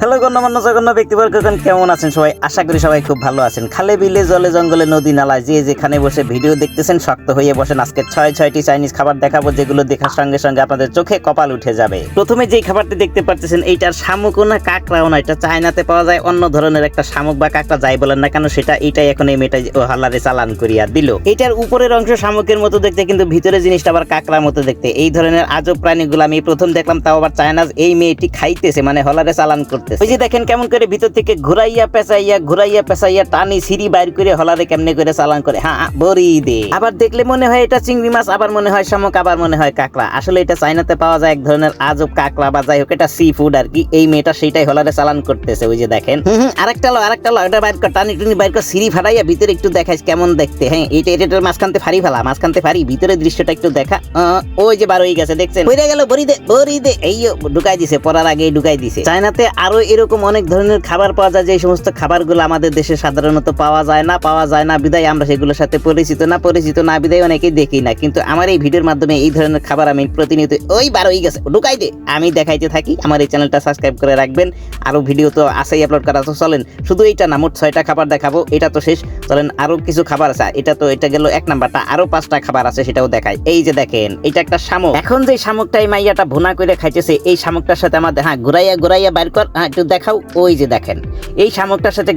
Hello গণ্যমান্য জঘন্য ব্যক্তিবর্গগণ, কেমন আছেন সবাই? আশা করি সবাই খুব ভালো আছেন। খালে বিলে, জলে, জঙ্গলে, নদী, নালায় যে যেখানে বসে ভিডিও দেখতেছেন, শক্ত হয়ে বসেন। আজকে ছয়, ছয়টি চাইনিজ খাবার দেখাবো, যেগুলো দেখার সঙ্গে সঙ্গে আপনাদের চোখে কপাল উঠে যাবে। প্রথমে যেই খাবারটি দেখতে পাচ্ছেন এইটার শামুকও না কাঁকড়াও না, এটা চায়নাতে পাওয়া যায়, অন্য ধরনের একটা শামুক বা কাঁকড়া, যাই বলেন না কেন, সেটা এইটাই এখন এই মেয়েটা ও হালারে চালান করিয়া দিল। এটার উপরের অংশ শামুকের মতো দেখতে, কিন্তু ভিতরে জিনিসটা আবার কাঁকড়ার মতো দেখতে। এই ধরনের আজব প্রাণীগুলো আমি প্রথম দেখলাম, তাও আবার চায়নাজ এই মেয়েটি খাইতেছে মানে হলারে চালান করতেছে। ওই যে দেখেন কেমন করে ভিতর থেকে ঘুরাইয়া পেঁচাইয়া ঘুরাইয়া পেঁচাইয়া টানি সিঁড়ি বাইর করে হলারে কেমনে করে চালান করে। হ্যাঁ বরি দে। আবার দেখলে মনে হয় এটা চিংড়ি মাছ আবার মনে হয় শামুক আবার মনে হয় কাঁকড়া। আসলে এটা চাইনাতে পাওয়া যায় এক ধরনের আজব কাঁকড়া বা যাই হোক এটা সি ফুড আর কি। এই মেয়েটা সেইটাই হলারে চালান করতেছে ওই যে দেখেন। হুম আরেকটা লো আরেকটা লো এটা বাইর কর টানি টুনি বাইর কর সিঁড়ি ফাটাইয়া ভিতরে একটু দেখাইস কেমন দেখতে। হ্যাঁ এটা এটা এটার মাঝখানতে ফাড়ি ফেলা মাঝখানতে ফাড়ি ভিতরে দৃশ্যটা একটু দেখা। আহ, ওই যে বার হয়ে গেছে দেখছেন? হয়ে গেল বরি দে বরি দে। এই ঢুকাই দিছে পড়ার আগে ঢুকাই দিছে। চায়নাতে আরও এরকম অনেক ধরনের খাবার পাওয়া যায়, যে সমস্ত খাবারগুলো আমাদের দেশে সাধারণত পাওয়া যায় না, পাওয়া যায় না। বিদায়, আমরা সেগুলোর সাথে পরিচিত না পরিচিত না, বিদায় অনেকেই দেখি না। কিন্তু আমার এই ভিডিওর মাধ্যমে এই ধরনের খাবার আমি প্রতিনিয়ত ওই বার হয়ে গেছে, ঢুকাই দে, আমি দেখাইতে থাকি। আমার এই চ্যানেলটা সাবস্ক্রাইব করে রাখবেন। আরও ভিডিও তো আসেই আপলোড করা, তো চলেন, শুধু এইটা না, মোট ছয়টা খাবার দেখাবো, এটা তো শেষ। চলেন, আরও কিছু খাবার আছে, এটা তো, এটা গেল এক নাম্বারটা, আরও পাঁচটা খাবার আছে, সেটাও দেখাই। এই যে দেখেন, এটা একটা শামুক। এখন যে শামুকটা এই মাইয়াটা ভুনা করে খাইতেছে, এই শামুকটার সাথে আমাদের হ্যাঁ ঘুরাইয়া ঘুরাইয়া বাইর কর হ্যাঁ একটু দেখাও ওই যে দেখেন। এই শামুকটার সাথে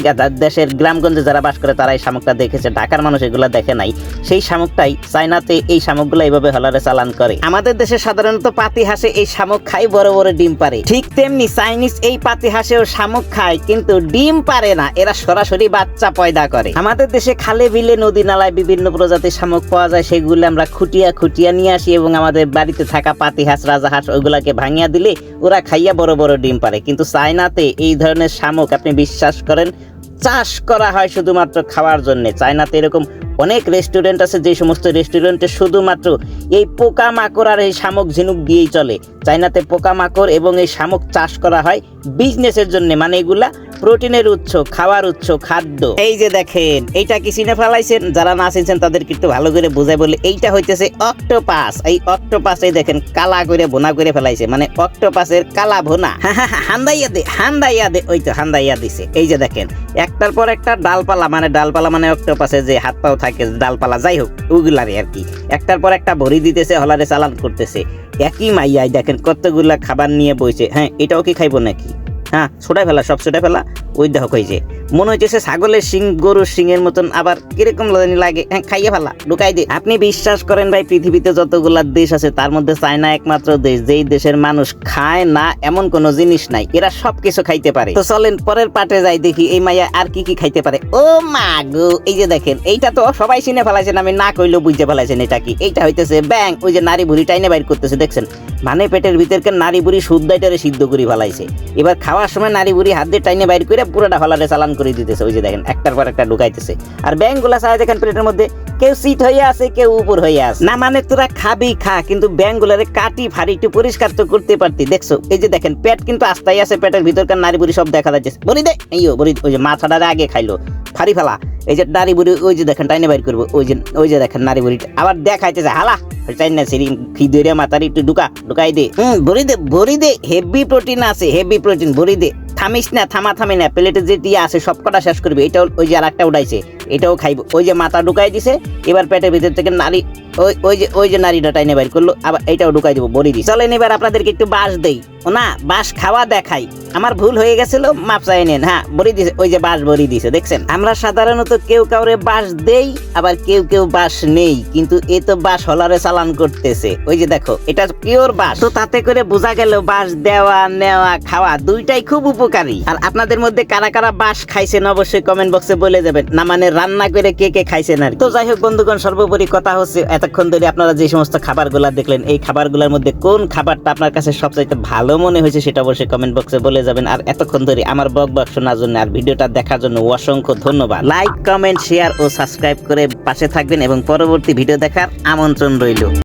দেশের গ্রামগঞ্জে যারা বাস করে, তারা এই শামুকটা দেখেছে। ঢাকার মানুষ এগুলো দেখে নাই। সেই শামুকটাই চায়নাতে এই শামুকগুলো এইভাবে হলারে চালান করে। আমাদের দেশে সাধারণত পাতি হাসে এই শামুক খাই বড় বড় ডিম পারে। ঠিক তেমনি চাইনিজ এই পাতি হাসেও শামুক খায়, কিন্তু ডিম পারে না। এরা সরাসরি বাচ্চা পয়দা করে। আমাদের দেশে খালে বিলে, নদী নালায় বিভিন্ন প্রজাতির শামুক পাওয়া যায়। সেগুলো আমরা খুটিয়া খুটিয়া নিয়ে আসি এবং আমাদের বাড়িতে থাকা পাতি হাঁস, রাজা হাঁস ওইগুলাকে ভাঙিয়া দিলে ওরা খাইয়া বড় বড় ডিম পারে। কিন্তু চায়নাতে এই ধরনের শামুক আপনি বিশ্বাস করেন? চাষ করা হয় শুধুমাত্র খাওয়ার জন্য। চায়নাতে এরকম অনেক রেস্টুরেন্ট আছে, যে সমস্ত রেস্টুরেন্টে শুধুমাত্র এই পোকা মাকড় আর এই শামুক ঝিনুক দিয়েই চলে। চায়নাতে পোকা মাকড় এবং এই শামুক চাষ করা হয় বিজনেসের জন্য। মানে এগুলা প্রোটিনের উৎস, খাওয়ার উৎস, খাদ্য। এই যে দেখেন, এইটা কি চিনে ফেলাইছেন? যারা না চিনছেন, তাদেরকে একটু ভালো করে বোঝাই বলে। এইটা হইতেছে অক্টোপাস। এই অক্টোপাস এই দেখেন, কালা করে ভোনা করে ফেলাইছে। মানে অক্টোপাসের কালা ভোনা হান্দাইয়া দে হান্দাইয়া দে। ওই তো, হান্দাইয়া দিছে। এই যে দেখেন, একটার পর একটা ডালপালা মানে ডালপালা মানে অক্টোপাসের যে হাত পাও থাকে, ডালপালা, যাই হোক ওগুলারে আর কি। একটার পর একটা ভরি দিতেছে, হলারে চালান করতেছে। একই মাইয়াই দেখেন, কতগুলা খাবার নিয়ে বইছে। হ্যাঁ এটাও কি খাইবো নাকি? হ্যাঁ ছোটা ফেলা সব ছোটাই ফেলা। ওই দেখো কইছে মনে হইতেছে ছাগলের শিং, গরুর শিংয়ের মতন, আবার কীরকম জানি লাগে? হ্যাঁ খাইয়ে ফেলা, ঢুকাই দে। আপনি বিশ্বাস করেন ভাই, পৃথিবীতে যতগুলা দেশ আছে, তার মধ্যে চায়না একমাত্র দেশ, যেই দেশের মানুষ খায় না, এমন কোনো জিনিস নাই। এরা সব কিছু খাইতে পারে। তো চলেন, পরের পাটে যাই দেখি এই মাইয়া আর কি কি খাইতে পারে। ও মা গো, এই যে দেখেন, এইটা তো সবাই চিনে ফেলাইছেন, আমি না কইলেও বুঝতে ফেলাইছেন এটা কি? এইটা হইতেছে ব্যাং, ওই যে নারী বুড়ি টাইনে বাইর করতেছে, দেখছেন? মানে পেটের ভিতরকে নারী বুড়ি শুদ্ধাইটারে সিদ্ধ করে ফেলাইছে। এবার খাওয়ার সময় নারী বুড়ি হাত দিয়ে টাইনে বাইর করে পুরোটা হলারে চালান করে দিতেছে ওই যে দেখেন একটার পর একটা ঢুকাইতেছে। আর ব্যাংকগুলা চাই দেখেন প্লেটের মধ্যে কেউ সিট হয়ে আছে কেউ উপর হয়ে আছে। না মানে তোরা খাবি খা কিন্তু ব্যাংকগুলারে কাটি ফাড়ি একটু পরিষ্কার তো করতে পারতি। দেখছ এই যে দেখেন পেট কিন্তু আস্তাই আছে পেটের ভিতরকার নারী বুড়ি সব দেখা যাচ্ছে। বলি দে এই ও, বলি ওই যে মাথাটা আগে খাইলো ফাড়ি ফেলা। এই যে নারী বুড়ি ওই যে দেখেন টাইনে বাইর করব ওই যে ওই যে দেখেন নারী বুড়ি আবার দেখাইতেছে হালা চাইনা সিরি খিদুরিয়া মাথার একটু ঢুকা ঢুকাই দে। হুম ভরি দে ভরি দে হেভি প্রোটিন আছে হেভি প্রোটিন ভরি দে। থামিস না, থামা, থামি না, প্লেটে যে দিয়ে আছে সব কটা শেষ করবি। এটাও ওই যে আর একটা উঠাইছে এটাও খাইব। ওই যে মাথা ঢুকাই দিছে, এবার পেটের ভিতর থেকে নারী ওই ওই যে ওই যে নারীটা টাইনে বাইর করল, আবার ঢুকাই দিব, বড়ি দিই চলেন এবার আপনাদেরকে একটু বাস দেই। না বাস খাওয়া দেখাই। আমার ভুল হয়ে গেছিল, মাপ চাই নেন হ্যাঁ বড়ি দিছে, ওই যে বাস বড়ি দিছে, দেখছেন? আমরা সাধারণত কেউ কাউরে বাস দেই, আবার কেউ কেউ বাস নেই, কিন্তু এ তো বাস হলারে চালান করতেছে। ওই যে দেখো, এটা পিওর বাস তো তাতে করে বোঝা গেল বাস দেওয়া, নেওয়া, খাওয়া দুইটাই খুব উপকারী। আর আপনাদের মধ্যে কারা কারা বাস খাইছেন, অবশ্যই কমেন্ট বক্সে বলে যাবেন। না মানে রান্না করে কে কে খাইছেন আর তো যাই হোক, বন্ধুগণ, সর্বোপরি কথা হচ্ছে এতক্ষণ ধরে আপনারা যে সমস্ত খাবারগুলো দেখলেন, এই খাবারগুলোর মধ্যে কোন খাবারটা আপনার কাছে সবচাইতে ভালো মনে হয়েছে সেটা অবশ্যই কমেন্ট বক্সে বলে যাবেন। আর এতক্ষণ ধরে আমার বক বক শোনার জন্য আর ভিডিওটা দেখার জন্য অসংখ্য ধন্যবাদ। লাইক কমেন্ট শেয়ার ও সাবস্ক্রাইব করে পাশে থাকবেন এবং পরবর্তী ভিডিও দেখার আমন্ত্রণ রইল।